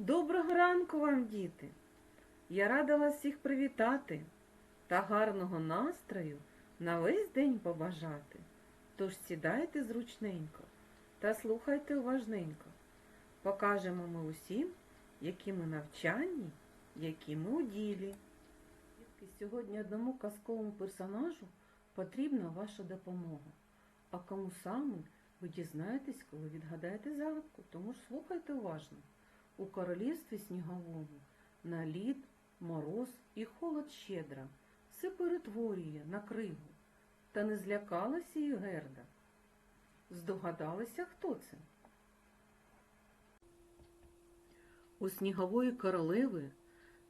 Доброго ранку вам, діти! Я рада вас всіх привітати та гарного настрою на весь день побажати. Тож сідайте зручненько та слухайте уважненько. Покажемо ми усім, які ми навчанні, які ми у ділі. Сьогодні одному казковому персонажу потрібна ваша допомога. А кому саме ви дізнаєтесь, коли відгадаєте загадку, тому ж слухайте уважно. У королівстві сніговому на лід, мороз і холод щедра все перетворює на кригу. Та не злякалася і Герда. Здогадалися, хто це? У снігової королеви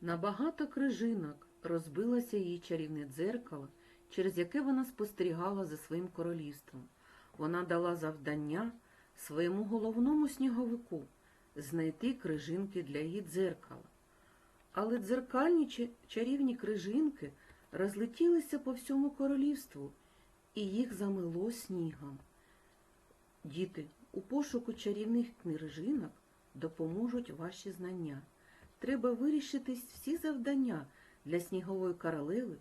на багато крижинок розбилося її чарівне дзеркало, через яке вона спостерігала за своїм королівством. Вона дала завдання своєму головному сніговику знайти крижинки для її дзеркала. Але дзеркальні чарівні крижинки розлетілися по всьому королівству, і їх замило снігом. Діти, у пошуку чарівних крижинок допоможуть ваші знання. Треба вирішити всі завдання для снігової королеви,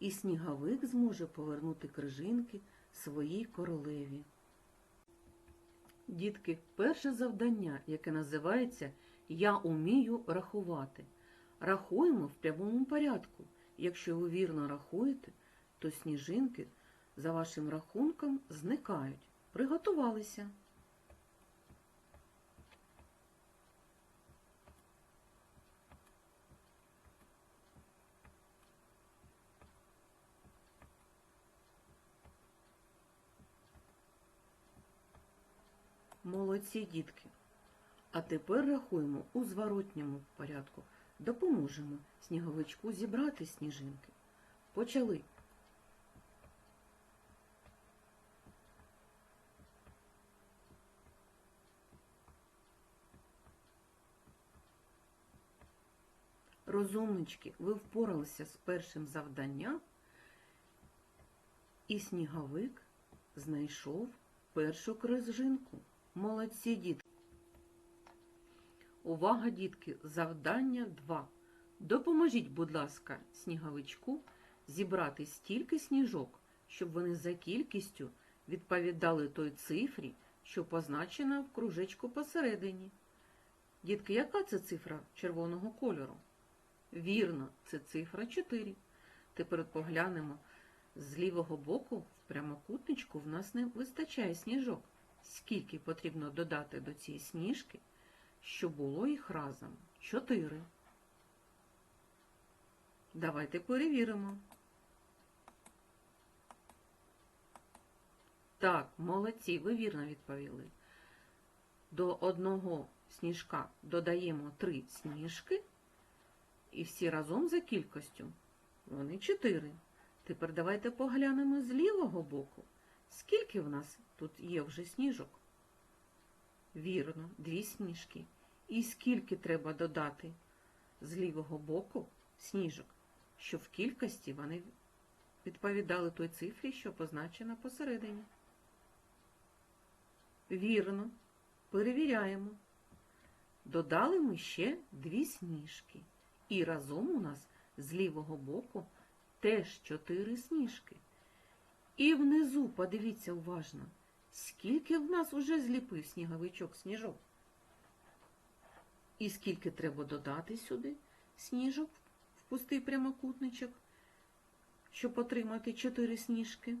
і сніговик зможе повернути крижинки своїй королеві. Дітки, перше завдання, яке називається Я умію рахувати. Рахуємо в прямому порядку. Якщо ви вірно рахуєте, то сніжинки за вашим рахунком зникають. Приготувалися. Молодці дітки. А тепер рахуємо у зворотньому порядку. Допоможемо сніговичку зібрати сніжинки. Почали. Розумнички, ви впоралися з першим завданням, і сніговик знайшов першу крижинку. Молодці дітки. Увага, дітки! Завдання 2. Допоможіть, будь ласка, сніговичку зібрати стільки сніжок, щоб вони за кількістю відповідали той цифрі, що позначена в кружечку посередині. Дітки, яка це цифра червоного кольору? Вірно, це цифра 4. Тепер поглянемо. З лівого боку в прямокутничку в нас не вистачає сніжок. Скільки потрібно додати до цієї сніжки, щоб було їх разом? Чотири. Давайте перевіримо. Так, молодці, ви вірно відповіли. До одного сніжка додаємо три сніжки, і всі разом за кількістю. Вони чотири. Тепер давайте поглянемо з лівого боку. Скільки в нас тут є вже сніжок? Вірно, дві сніжки. І скільки треба додати з лівого боку сніжок, щоб в кількості вони відповідали той цифрі, що позначена посередині. Вірно, перевіряємо. Додали ми ще дві сніжки. І разом у нас з лівого боку теж чотири сніжки. І внизу, подивіться уважно, скільки в нас уже зліпив сніговичок сніжок. І скільки треба додати сюди сніжок в пустий прямокутничок, щоб отримати чотири сніжки.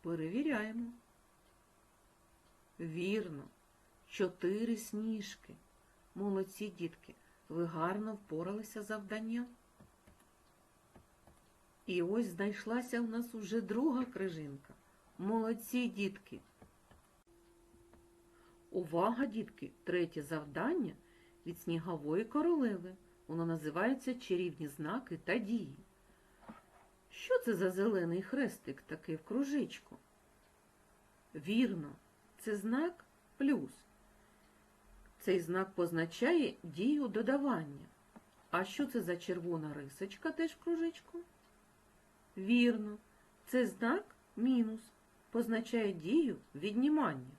Перевіряємо. Вірно, чотири сніжки. Молодці дітки, ви гарно впоралися завданням. І ось знайшлася в нас уже друга крижинка. Молодці, дітки. Увага, дітки! Третє завдання від снігової королеви. Воно називається чарівні знаки та дії. Що це за зелений хрестик такий в кружечку? Вірно, це знак плюс. Цей знак позначає дію додавання. А що це за червона рисочка теж в кружечку? Вірно, це знак мінус позначає дію віднімання.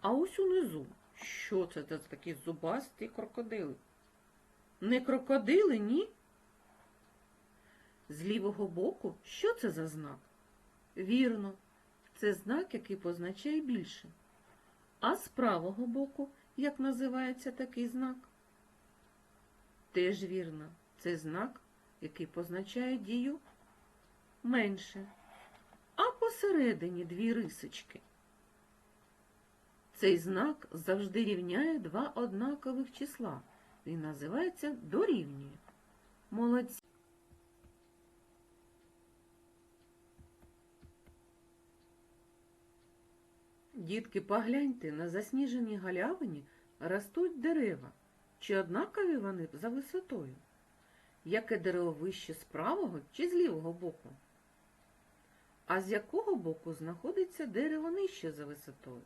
А ось унизу Що це за такі зубасті крокодили? Не крокодили, ні? З лівого боку, що це за знак? Вірно, це знак, який позначає більше. А з правого боку, як називається такий знак? Теж вірно, це знак, який позначає дію менше. А посередині дві рисочки. Цей знак завжди рівняє два однакових числа. Він називається дорівнює. Молодці. Дітки, погляньте, на засніженій галявині ростуть дерева. Чи однакові вони за висотою? Яке дерево вище з правого чи з лівого боку? А з якого боку знаходиться дерево нижче за висотою?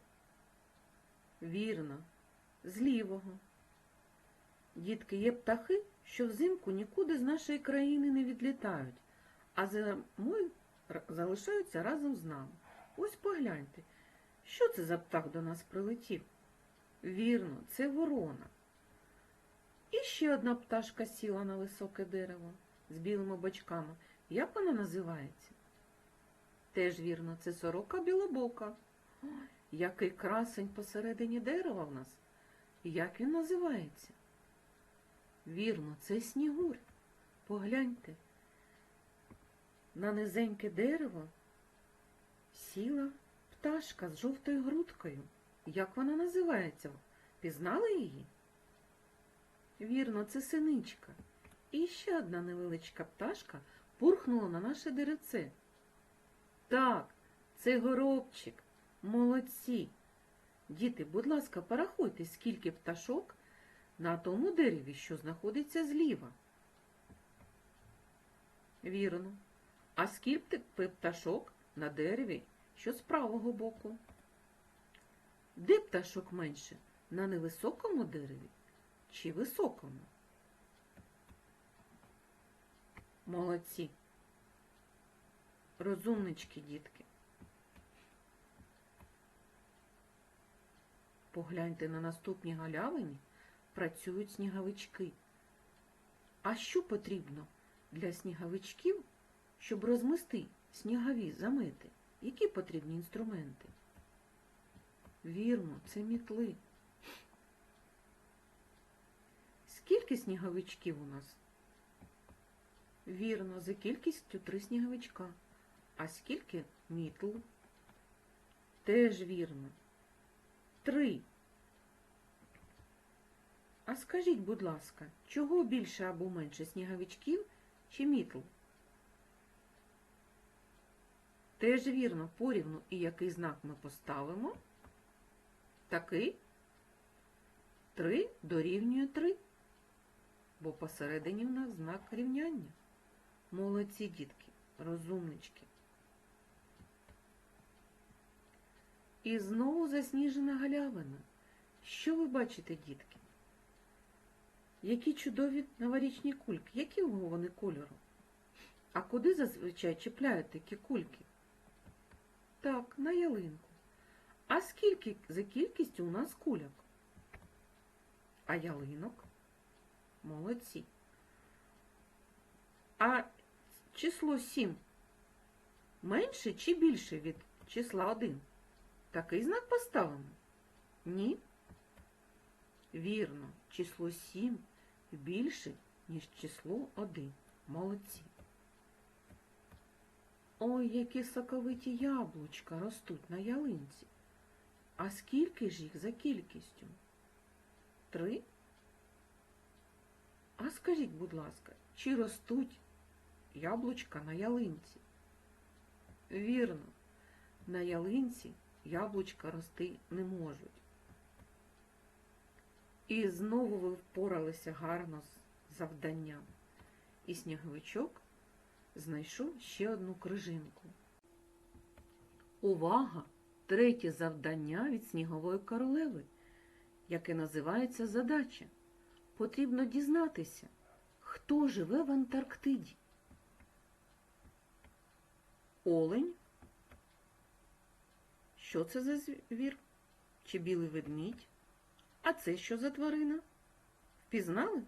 Вірно, з лівого. Дітки, є птахи, що взимку нікуди з нашої країни не відлітають, а зимою залишаються разом з нами. Ось погляньте, що це за птах до нас прилетів? Вірно, це ворона. І ще одна пташка сіла на високе дерево з білими бочками. Як вона називається? Теж вірно, це сорока білобока. Ой, який красень посередині дерева в нас. Як він називається? Вірно, це снігурь. Погляньте. На низеньке дерево сіла пташка з жовтою грудкою. Як вона називається? Пізнали її? Вірно, це синичка. І ще одна невеличка пташка пурхнула на наше деревце. Так, це горобчик. Молодці. Діти, будь ласка, порахуйте, скільки пташок на тому дереві, що знаходиться зліва. Вірно. А скільки пташок на дереві, що з правого боку? Де пташок менше? На невисокому дереві чи високому? Молодці. Розумнички, дітки. Погляньте на наступній галявині працюють сніговички. А що потрібно для сніговичків, щоб розмести снігові замети? Які потрібні інструменти? Вірно, це мітли. Скільки сніговичків у нас? Вірно, за кількістю три сніговичка. А скільки мітл? Теж вірно. Три. А скажіть, будь ласка, чого більше або менше сніговичків чи мітл? Теж вірно, порівну і який знак ми поставимо? Такий. Три дорівнює три. Бо посередині в нас знак рівняння. Молодці дітки, розумнички. І знову засніжена галявина. Що ви бачите, дітки? Які чудові новорічні кульки, якого вони кольору? А куди зазвичай чіпляють такі кульки? Так, на ялинку. А скільки за кількістю у нас кульок? А ялинок? Молодці. А число 7 менше чи більше від числа 1? Такий знак поставимо? Ні? Вірно, число 7 більше, ніж число 1. Молодці. Ой, які соковиті яблучка ростуть на ялинці. А скільки ж їх за кількістю? Три? А скажіть, будь ласка, чи ростуть яблучка на ялинці? Вірно, на ялинці яблучка рости не можуть. І знову ви впоралися гарно з завданням. І сніговичок знайшов ще одну крижинку. Увага! Третє завдання від снігової королеви, яке називається задача. Потрібно дізнатися, хто живе в Антарктиді. Олень. Що це за звір? Чи білий ведмідь? А це що за тварина? Впізнали?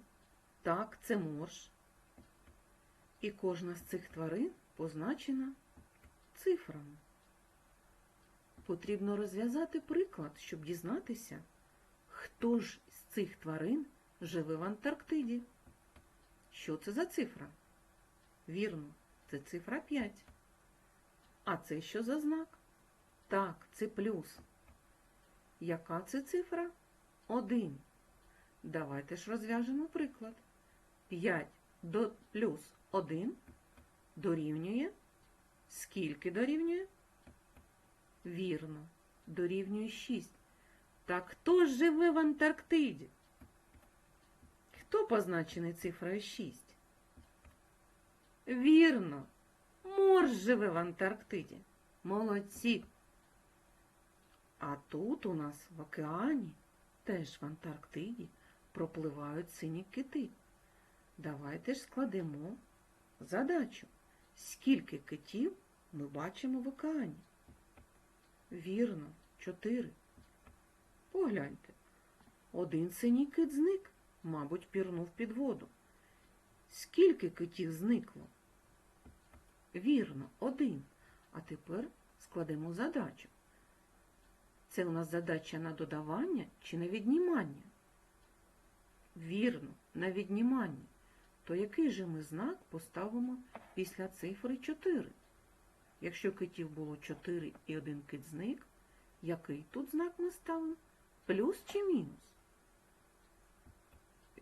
Так, це морж. І кожна з цих тварин позначена цифрами. Потрібно розв'язати приклад, щоб дізнатися, хто ж з цих тварин живе в Антарктиді. Що це за цифра? Вірно, це цифра 5. А це що за знак? Так, це плюс. Яка це цифра? 1. Давайте ж розв'яжемо приклад. 5 до плюс 1 дорівнює. Скільки дорівнює? Вірно, дорівнює 6. Так хто живе в Антарктиді? Хто позначений цифрою 6? Вірно, морж живе в Антарктиді. Молодці. А тут у нас в океані, теж в Антарктиді, пропливають сині кити. Давайте ж складемо задачу. Скільки китів ми бачимо в океані? Вірно, чотири. Погляньте. Один синій кит зник, мабуть, пірнув під воду. Скільки китів зникло? Вірно, один. А тепер складемо задачу. Це у нас задача на додавання чи на віднімання? Вірно, на віднімання. То який же ми знак поставимо після цифри 4? Якщо китів було 4 і один кит зник, який тут знак ми ставимо? Плюс чи мінус?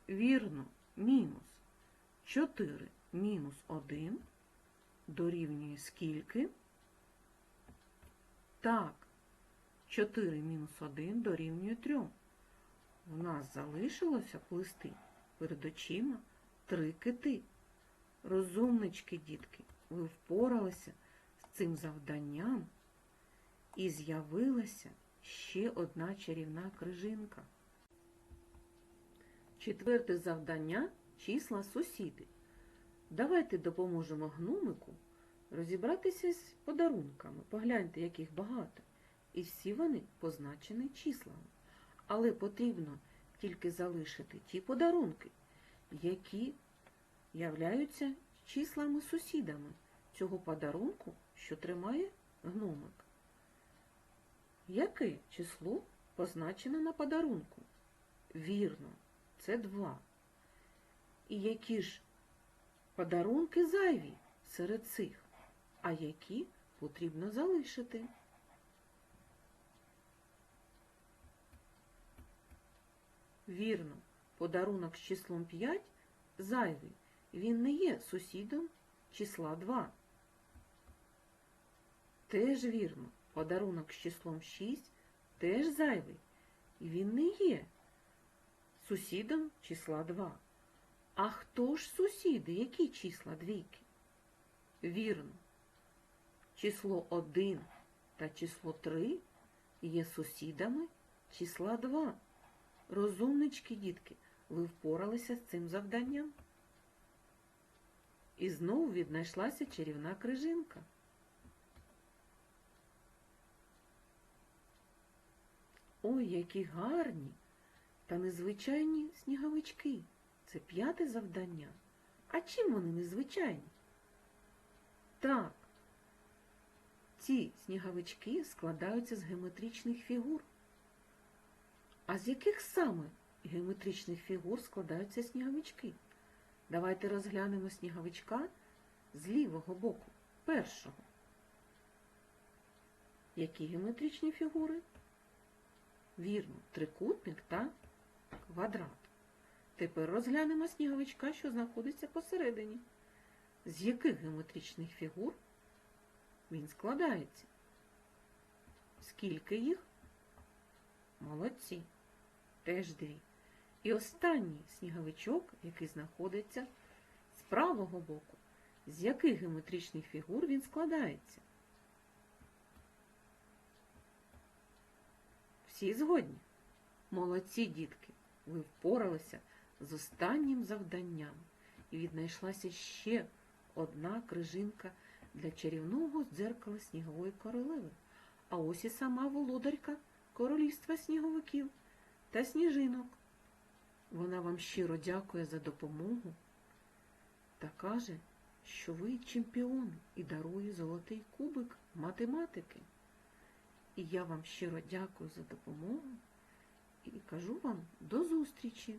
Вірно, мінус. 4 мінус 1 дорівнює скільки? Так, 4 мінус 1 дорівнює 3. У нас залишилося плисти перед очима три кити. Розумнички, дітки, ви впоралися з цим завданням і з'явилася ще одна чарівна крижинка. Четверте завдання числа сусіди. Давайте допоможемо гномику розібратися з подарунками. Погляньте, яких багато. І всі вони позначені числами. Але потрібно тільки залишити ті подарунки, які являються числами сусідами цього подарунку, що тримає гномик. Яке число позначено на подарунку? Вірно, це два. І які ж подарунки зайві серед цих, а які потрібно залишити? Вірно, подарунок з числом 5 зайвий. Він не є сусідом числа 2. Теж вірно, подарунок з числом 6 теж зайвий. І він не є сусідом числа 2. А хто ж сусіди? Які числа двійки? Вірно. Число 1 та число 3 є сусідами числа 2. Розумнички, дітки, ви впоралися з цим завданням? І знову віднайшлася чарівна крижинка. Ой, які гарні та незвичайні сніговички. Це п'яте завдання. А чим вони незвичайні? Так, ці сніговички складаються з геометричних фігур. А з яких саме геометричних фігур складаються сніговички? Давайте розглянемо сніговичка з лівого боку, першого. Які геометричні фігури? Вірно, трикутник та квадрат. Тепер розглянемо сніговичка, що знаходиться посередині. З яких геометричних фігур він складається? Скільки їх? Молодці. Теж дві. І останній сніговичок, який знаходиться з правого боку. З яких геометричних фігур він складається? Всі згодні? Молодці, дітки, ви впоралися з останнім завданням. І віднайшлася ще одна крижинка для чарівного дзеркала снігової королеви. А ось і сама володарка королівства сніговиків. Та сніжинок. Вона вам щиро дякує за допомогу та каже, що ви чемпіон і дарує золотий кубик математики. І я вам щиро дякую за допомогу і кажу вам до зустрічі